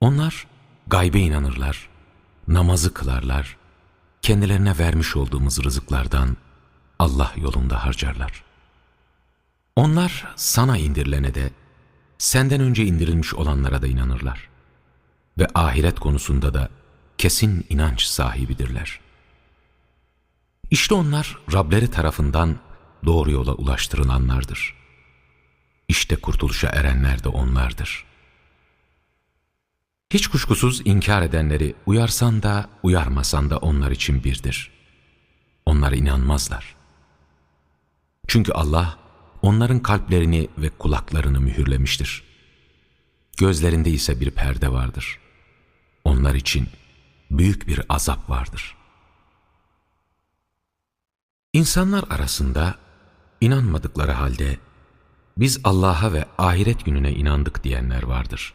Onlar gaybe inanırlar, namazı kılarlar, kendilerine vermiş olduğumuz rızıklardan Allah yolunda harcarlar. Onlar sana indirilene de, senden önce indirilmiş olanlara da inanırlar. Ve ahiret konusunda da kesin inanç sahibidirler. İşte onlar Rableri tarafından doğru yola ulaştırılanlardır. İşte kurtuluşa erenler de onlardır. Hiç kuşkusuz inkar edenleri uyarsan da uyarmasan da onlar için birdir. Onlar inanmazlar. Çünkü Allah onların kalplerini ve kulaklarını mühürlemiştir. Gözlerinde ise bir perde vardır. Onlar için büyük bir azap vardır. İnsanlar arasında inanmadıkları halde biz Allah'a ve ahiret gününe inandık diyenler vardır.